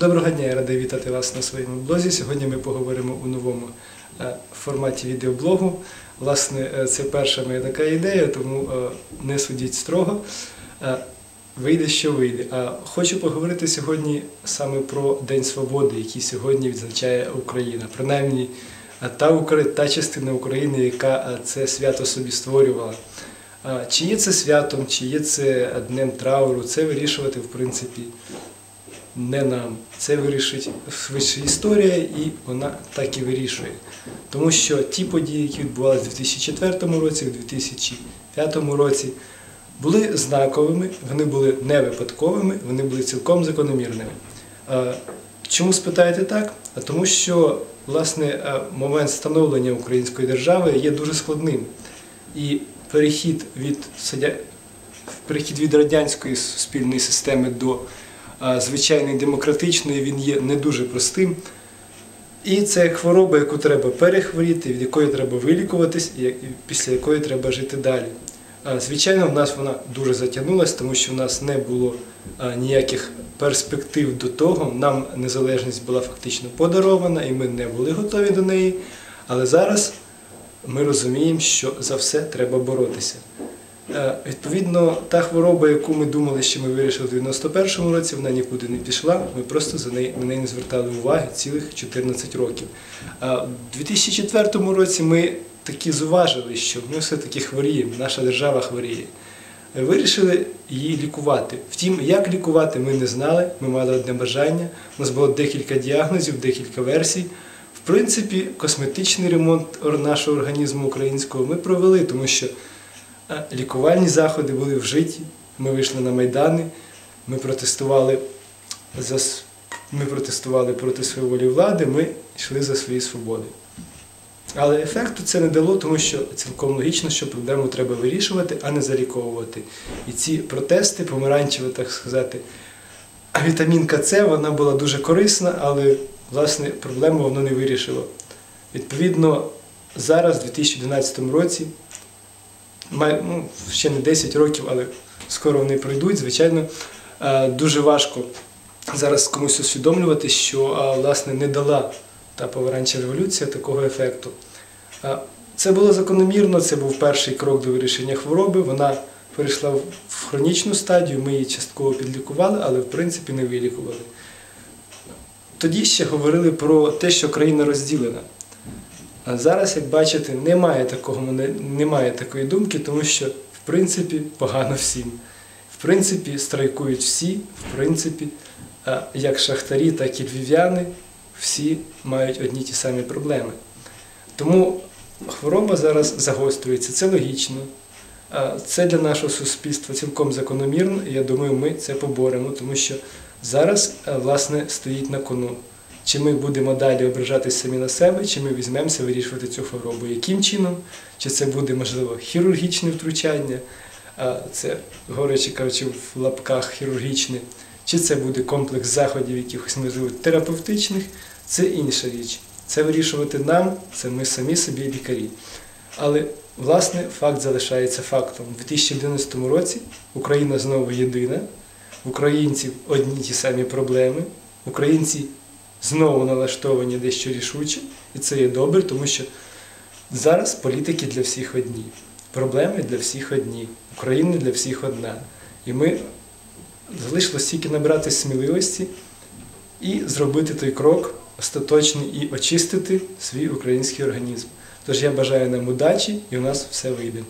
Доброго дня, я радий вітати вас на своєму блозі. Сьогодні ми поговоримо у новому е, форматі відеоблогу. Власне, е, це перша моя така ідея, тому е, не судіть строго. Вийде, що вийде. А хочу поговорити сьогодні саме про День Свободи, який сьогодні відзначає Україна. Принаймні, та, та частина України, яка це свято собі створювала. Чи є це святом, чи є це днем трауру, це вирішувати, в принципі, не нам. Це вирішить швидше історія, і вона так і вирішує. Тому що ті події, які відбувалися в 2004 році, в 2005 році, були знаковими, вони були не випадковими, вони були цілком закономірними. Чому спитаєте так? А тому що власне момент становлення української держави є дуже складним. І перехід від перехід від радянської суспільної системи до а, звичайної демократичної, він є не дуже простим. І це хвороба, яку треба перехворіти, від якої треба вилікуватись, і після якої треба жити далі. Звичайно, в нас вона дуже затягнулася, тому що в нас не було ніяких перспектив до того. Нам незалежність була фактично подарована, і ми не були готові до неї. Але зараз ми розуміємо, що за все треба боротися. Е, Відповідно, та хвороба, яку ми думали, що ми вирішили в 91-му році, вона нікуди не пішла. Ми просто за неї, на неї не звертали уваги цілих 14 років. В 2004 році ми таки зуважили, що ми все-таки хворіємо, наша держава хворіє. Е, Вирішили її лікувати. Втім, як лікувати, ми не знали. Ми мали одне бажання. У нас було декілька діагнозів, декілька версій. В принципі, косметичний ремонт нашого організму українського ми провели, тому що лікувальні заходи були вжиті. Ми вийшли на майдани, ми протестували за ми протестували проти своєї влади, ми йшли за свої свободи. Але ефекту це не дало, тому що цілком логічно, що проблему треба вирішувати, а не заліковувати. І ці протести, помаранчева, так сказати, вітамінка С, вона була дуже корисна, але власне проблему воно не вирішило. Відповідно, зараз, у 2011 році, ну, ще не 10 років, але скоро вони пройдуть, звичайно, е, дуже важко зараз комусь усвідомлювати, що е, власне не дала та помаранчева революція такого ефекту. Е, Це було закономірно, це був перший крок до вирішення хвороби. Вона перейшла в хронічну стадію, ми її частково підлікували, але в принципі не вилікували. Тоді ще говорили про те, що країна розділена. А зараз, як бачите, немає, такого, немає такої думки, тому що в принципі погано всім. В принципі, страйкують всі, в принципі, як шахтарі, так і львів'яни, всі мають одні ті самі проблеми. Тому хвороба зараз загострюється, це логічно. Це для нашого суспільства цілком закономірно, і я думаю, ми це поборемо, тому що зараз е, власне стоїть на кону. Чи ми будемо далі ображатись самі на себе, чи ми візьмемося вирішувати цю хворобу? Яким чином? Чи це буде, можливо, хірургічне втручання, це, говорячи кажучи, в лапках хірургічне, чи це буде комплекс заходів, якихось можливо терапевтичних, це інша річ. Це вирішувати нам, це ми самі собі лікарі. Але власне факт залишається фактом. У 2011 році Україна знову єдина, українців одні ті самі проблеми, українці знову налаштовані дещо рішуче, і це є добре, тому що зараз політики для всіх одні, проблеми для всіх одні, Україна для всіх одна. І ми залишилось тільки набрати сміливості і зробити той крок остаточний і очистити свій український організм. Тож я бажаю нам удачі і у нас все вийде.